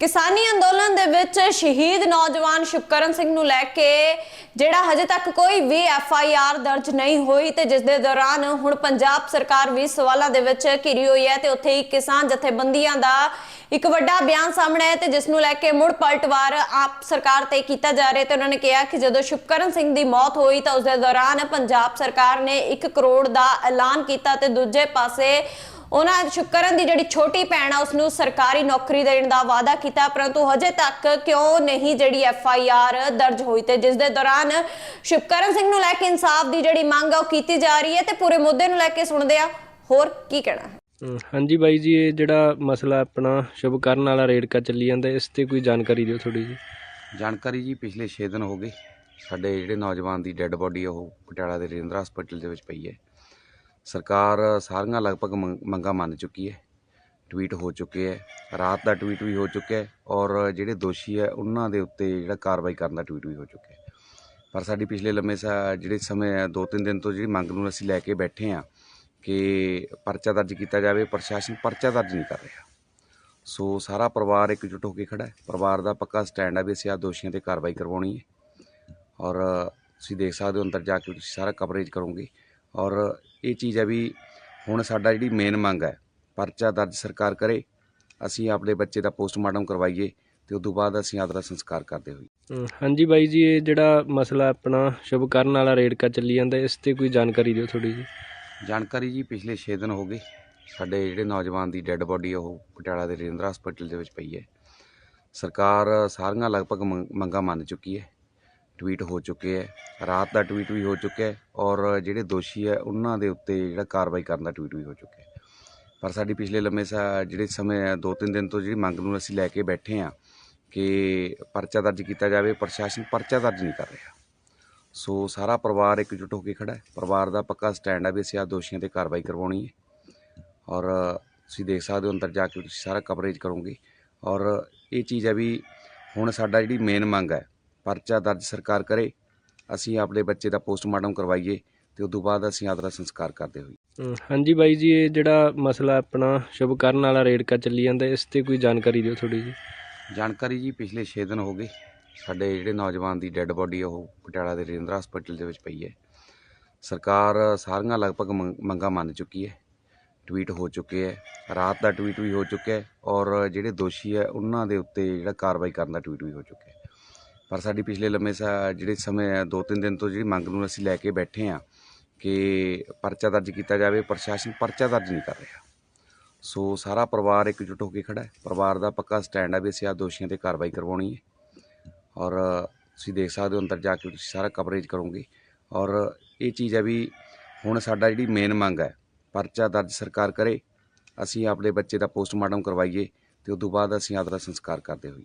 ਕਿਸਾਨੀ ਅੰਦੋਲਨ ਦੇ ਵਿੱਚ ਸ਼ਹੀਦ ਨੌਜਵਾਨ ਸ਼ੁਕਰਨ ਸਿੰਘ ਨੂੰ ਲੈ ਕੇ ਜਿਹੜਾ ਹਜੇ ਤੱਕ ਕੋਈ ਵੀ ਐਫ ਆਈ ਆਰ ਦਰਜ ਨਹੀਂ ਹੋਈ ਤੇ ਜਿਸ ਦੇ ਦੌਰਾਨ ਹੁਣ ਪੰਜਾਬ ਸਰਕਾਰ ਵੀ ਸਵਾਲਾਂ ਦੇ ਵਿੱਚ ਘਿਰੀ ਹੋਈ ਹੈ ਤੇ ਉੱਥੇ ਹੀ ਕਿਸਾਨ ਜਥੇਬੰਦੀਆਂ ਦਾ ਇੱਕ ਵੱਡਾ ਬਿਆਨ ਸਾਹਮਣੇ ਹੈ ਤੇ ਜਿਸ ਨੂੰ ਲੈ ਕੇ ਮੁੜ ਪਲਟਵਾਰ ਆਪ ਸਰਕਾਰ ਤੇ ਕੀਤਾ ਜਾ ਰਿਹਾ ਤੇ ਉਹਨਾਂ ਨੇ ਕਿਹਾ ਕਿ ਜਦੋਂ ਸ਼ੁਕਰਨ ਸਿੰਘ ਦੀ ਮੌਤ ਹੋਈ ਤਾਂ ਉਸ ਦੇ ਦੌਰਾਨ ਪੰਜਾਬ ਸਰਕਾਰ ਨੇ 1 ਕਰੋੜ ਦਾ ਐਲਾਨ ਕੀਤਾ ਤੇ ਦੂਜੇ ਪਾਸੇ ਉਹਨਾਂ ਸ਼ੁਕਰਨ ਦੀ ਜਿਹੜੀ ਛੋਟੀ ਭੈਣ ਆ ਉਸ ਨੂੰ ਸਰਕਾਰੀ ਨੌਕਰੀ ਦੇਣ ਦਾ ਵਾਅਦਾ ਕੀਤਾ ਪਰੰਤੂ ਹਜੇ ਤੱਕ ਕਿਉਂ ਨਹੀਂ ਜਿਹੜੀ ਐਫ ਆਈ ਆਰ ਦਰਜ ਹੋਈ ਤੇ ਜਿਸ ਦੇ ਦੌਰਾਨ ਸ਼ੁਕਰਨ ਸਿੰਘ ਨੂੰ ਲੈ ਕੇ ਇਨਸਾਫ ਦੀ ਜਿਹੜੀ ਮੰਗ ਆ ਉਹ ਕੀਤੀ ਜਾ ਰਹੀ ਹੈ ਤੇ ਪੂਰੇ ਮੁੱਦੇ ਨੂੰ ਲੈ ਕੇ ਸੁਣਦੇ ਆ। ਹੋਰ ਕੀ ਕਹਿਣਾ? ਹੈ ਹਾਂਜੀ ਬਾਈ ਜੀ ਇਹ ਜਿਹੜਾ ਮਸਲਾ ਆਪਣਾ ਸ਼ੁਭ ਕਰਨ ਵਾਲਾ ਰੇੜਕਾ ਚੱਲੀ ਜਾਂਦਾ ਇਸ ਤੇ ਕੋਈ ਜਾਣਕਾਰੀ ਦਿਓ ਥੋੜੀ ਜੀ। ਜਾਣਕਾਰੀ ਜੀ ਪਿਛਲੇ 6 ਦਿਨ ਹੋ ਗਏ ਸਾਡੇ ਜਿਹੜੇ ਨੌਜਵਾਨ ਦੀ ਡੈੱਡ ਬੋਡੀ ਉਹ ਪਟਿਆਲਾ ਦੇ ਰਜਿੰਦਰਾ ਹਸਪੀਟਲ ਦੇ ਵਿੱਚ ਪਈ ਹੈ। ਸਰਕਾਰ ਸਾਰੀਆਂ ਲਗਭਗ ਮੰਗ- ਮੰਗਾਂ ਮੰਨ ਚੁੱਕੀ ਹੈ। ਟਵੀਟ ਹੋ ਚੁੱਕੇ ਹੈ। ਰਾਤ ਦਾ ਟਵੀਟ ਵੀ ਹੋ ਚੁੱਕਿਆ ਹੈ ਔਰ ਜਿਹੜੇ ਦੋਸ਼ੀ ਹੈ, ਉਹਨਾਂ ਦੇ ਉੱਤੇ ਜਿਹੜਾ ਕਾਰਵਾਈ ਕਰਨ ਦਾ ਟਵੀਟ ਵੀ ਹੋ ਚੁੱਕਿਆ ਪਰ ਸਾਡੀ ਪਿਛਲੇ ਲੰਮੇ ਸਾ- ਜਿਹੜੇ ਸਮੇਂ ਦੋ ਤਿੰਨ ਦਿਨ ਤੋਂ ਜਿਹੜੀ ਮੰਗ ਨੂੰ ਅਸੀਂ ਲੈ ਕੇ ਬੈਠੇ ਹਾਂ ਕਿ ਪਰਚਾ ਦਰਜ ਕੀਤਾ ਜਾਵੇ, ਪ੍ਰਸ਼ਾਸਨ ਪਰਚਾ ਦਰਜ ਨਹੀਂ ਕਰ ਰਿਹਾ। ਸੋ ਸਾਰਾ ਪਰਿਵਾਰ ਇਕਜੁੱਟ ਹੋ ਕੇ ਖੜਾ ਹੈ। ਪਰਿਵਾਰ ਦਾ ਪੱਕਾ ਸਟੈਂਡ ਆ ਵੀ ਅਸੀਂ ਆ ਦੋਸ਼ੀਆਂ ਤੇ ਕਾਰਵਾਈ ਕਰਵਾਉਣੀ ਹੈ। ਔਰ ਤੁਸੀਂ ਦੇਖ ਸਕਦੇ ਹੋ, ਅੰਦਰ ਜਾ ਕੇ ਤੁਸੀਂ ਸਾਰਾ ਕਵਰੇਜ ਕਰੋਗੇ। ਔਰ ਇਹ ਚੀਜ਼ ਹੈ ਵੀ ਹੁਣ ਸਾਡਾ ਜਿਹੜੀ ਮੇਨ ਮੰਗ ਹੈ ਪਰਚਾ ਦਰਜ ਸਰਕਾਰ ਕਰੇ ਅਸੀਂ ਆਪਣੇ ਬੱਚੇ ਦਾ ਪੋਸਟਮਾਰਟਮ ਕਰਵਾਈਏ ਤੇ ਉਸ ਤੋਂ ਬਾਅਦ ਅਸੀਂ ਆਪਦਾ ਸੰਸਕਾਰ ਕਰਦੇ ਅਮ ਹਾਂਜੀ ਬਾਈ ਜੀ ਇਹ ਜਿਹੜਾ ਮਸਲਾ ਆਪਣਾ ਸ਼ੁਭ ਕਰਨ ਵਾਲਾ ਰੇੜਕਾ ਚੱਲੀ ਜਾਂਦਾ ਇਸ ਤੇ ਕੋਈ ਜਾਣਕਾਰੀ ਦਿਓ ਥੋੜੀ ਜੀ। ਜਾਣਕਾਰੀ ਜੀ ਪਿਛਲੇ 6 ਦਿਨ ਹੋ ਗਏ ਸਾਡੇ ਜਿਹੜੇ ਨੌਜਵਾਨ ਦੀ ਡੈੱਡ ਬੋਡੀ ਆ ਉਹ ਪਟਿਆਲਾ ਦੇ ਰਜਿੰਦਰਾ ਹਸਪੀਟਲ ਦੇ ਵਿੱਚ ਪਈ ਹੈ। ਸਰਕਾਰ ਸਾਰੀਆਂ ਲਗਭਗ ਮੰਗਾਂ ਮੰਨ ਚੁੱਕੀ ਹੈ। ਟਵੀਟ ਹੋ ਚੁੱਕੇ ਹੈ, ਰਾਤ ਦਾ ਟਵੀਟ ਵੀ ਹੋ ਚੁੱਕਿਆ ਔਰ ਜਿਹੜੇ ਦੋਸ਼ੀ ਹੈ ਉਹਨਾਂ ਦੇ ਉੱਤੇ ਜਿਹੜਾ ਕਾਰਵਾਈ ਕਰਨ ਦਾ ਟਵੀਟ ਵੀ ਹੋ ਚੁੱਕਿਆ ਪਰ ਸਾਡੀ ਪਿਛਲੇ ਲੰਮੇ ਸਾ- ਜਿਹੜੇ ਸਮੇਂ ਦੋ ਤਿੰਨ ਦਿਨ ਤੋਂ ਜਿਹੜੀ ਮੰਗ ਨੂੰ ਅਸੀਂ ਲੈ ਕੇ ਬੈਠੇ ਹਾਂ ਕਿ ਪਰਚਾ ਦਰਜ ਕੀਤਾ ਜਾਵੇ, ਪ੍ਰਸ਼ਾਸਨ ਪਰਚਾ ਦਰਜ ਨਹੀਂ ਕਰ ਰਿਹਾ। ਸੋ ਸਾਰਾ ਪਰਿਵਾਰ ਇਕਜੁੱਟ ਹੋ ਕੇ ਖੜਾ ਹੈ। ਪਰਿਵਾਰ ਦਾ ਪੱਕਾ ਸਟੈਂਡ ਆ ਵੀ ਅਸੀਂ ਆ ਦੋਸ਼ੀਆਂ ਤੇ ਕਾਰਵਾਈ ਕਰਵਾਉਣੀ ਹੈ। ਔਰ ਤੁਸੀਂ ਦੇਖ ਸਕਦੇ ਹੋ ਅੰਦਰ ਜਾ ਕੇ ਤੁਸੀਂ ਸਾਰਾ ਕਵਰੇਜ ਕਰੋਗੇ। ਔਰ ਇਹ ਚੀਜ਼ ਹੈ ਵੀ ਹੁਣ ਸਾਡਾ ਜਿਹੜੀ ਮੇਨ ਮੰਗ ਹੈ ਪਰਚਾ ਦਰਜ ਸਰਕਾਰ ਕਰੇ ਅਸੀਂ ਆਪਣੇ ਬੱਚੇ ਦਾ ਪੋਸਟਮਾਰਟਮ ਕਰਵਾਈਏ ਤੇ ਉਸ ਤੋਂ ਬਾਅਦ ਅਸੀਂ ਆਪਦਾ ਸੰਸਕਾਰ ਕਰਦੇ ਅਮ ਹਾਂਜੀ ਬਾਈ ਜੀ ਇਹ ਜਿਹੜਾ ਮਸਲਾ ਆਪਣਾ ਸ਼ੁਭ ਕਰਨ ਵਾਲਾ ਰੇੜਕਾ ਚੱਲੀ ਜਾਂਦਾ ਇਸ ਤੇ ਕੋਈ ਜਾਣਕਾਰੀ ਦਿਓ ਥੋੜੀ ਜੀ। ਜਾਣਕਾਰੀ ਜੀ ਪਿਛਲੇ 6 ਦਿਨ ਹੋ ਗਏ ਸਾਡੇ ਜਿਹੜੇ ਨੌਜਵਾਨ ਦੀ ਡੈੱਡ ਬੋਡੀ ਉਹ ਪਟਿਆਲਾ ਦੇ ਰਜਿੰਦਰਾ ਹਸਪੀਟਲ ਦੇ ਵਿੱਚ ਪਈ ਹੈ। ਸਰਕਾਰ ਸਾਰੀਆਂ ਲਗਭਗ ਮੰਗ- ਮੰਗਾਂ ਮੰਨ ਚੁੱਕੀ ਹੈ ਟਵੀਟ ਹੋ ਚੁੱਕੇ ਹੈ ਰਾਤ ਦਾ ਟਵੀਟ ਵੀ ਹੋ ਚੁੱਕਿਆ ਹੈ ਔਰ ਜਿਹੜੇ ਦੋਸ਼ੀ ਹੈ ਉਹਨਾਂ ਦੇ ਉੱਤੇ ਜਿਹੜਾ ਕਾਰਵਾਈ ਕਰਨ ਦਾ ਟਵੀਟ ਵੀ ਹੋ ਚੁੱਕਿਆ ਹੈ। ਪਰ ਸਾਡੀ ਪਿਛਲੇ ਲੰਮੇ ਸਾ- ਜਿਹੜੇ ਸਮੇਂ ਦੋ ਤਿੰਨ ਦਿਨ ਤੋਂ ਜਿਹੜੀ ਮੰਗ ਨੂੰ ਅਸੀਂ ਲੈ ਕੇ ਬੈਠੇ ਹਾਂ ਕਿ ਪਰਚਾ ਦਰਜ ਕੀਤਾ ਜਾਵੇ, ਪ੍ਰਸ਼ਾਸਨ ਪਰਚਾ ਦਰਜ ਨਹੀਂ ਕਰ ਰਿਹਾ। ਸੋ ਸਾਰਾ ਪਰਿਵਾਰ ਇਕਜੁੱਟ ਹੋ ਕੇ ਖੜਾ ਹੈ। ਪਰਿਵਾਰ ਦਾ ਪੱਕਾ ਸਟੈਂਡ ਆ ਵੀ ਅਸੀਂ ਆ ਦੋਸ਼ੀਆਂ ਤੇ ਕਾਰਵਾਈ ਕਰਵਾਉਣੀ ਹੈ। ਔਰ ਤੁਸੀਂ ਦੇਖ ਸਕਦੇ ਹੋ ਅੰਦਰ ਜਾ ਕੇ ਤੁਸੀਂ ਸਾਰਾ ਕਵਰੇਜ ਕਰੋਗੇ। ਔਰ ਇਹ ਚੀਜ਼ ਹੈ ਵੀ ਹੁਣ ਸਾਡਾ ਜਿਹੜੀ ਮੇਨ ਮੰਗ ਹੈ, ਪਰਚਾ ਦਰਜ ਸਰਕਾਰ ਕਰੇ, ਅਸੀਂ ਆਪਣੇ ਬੱਚੇ ਦਾ ਪੋਸਟਮਾਰਟਮ ਕਰਵਾਈਏ ਤੇ ਉਸ ਤੋਂ ਬਾਅਦ ਅਸੀਂ ਆਪਦਾ ਸੰਸਕਾਰ ਕਰਦੇ ਹੋਈਏ।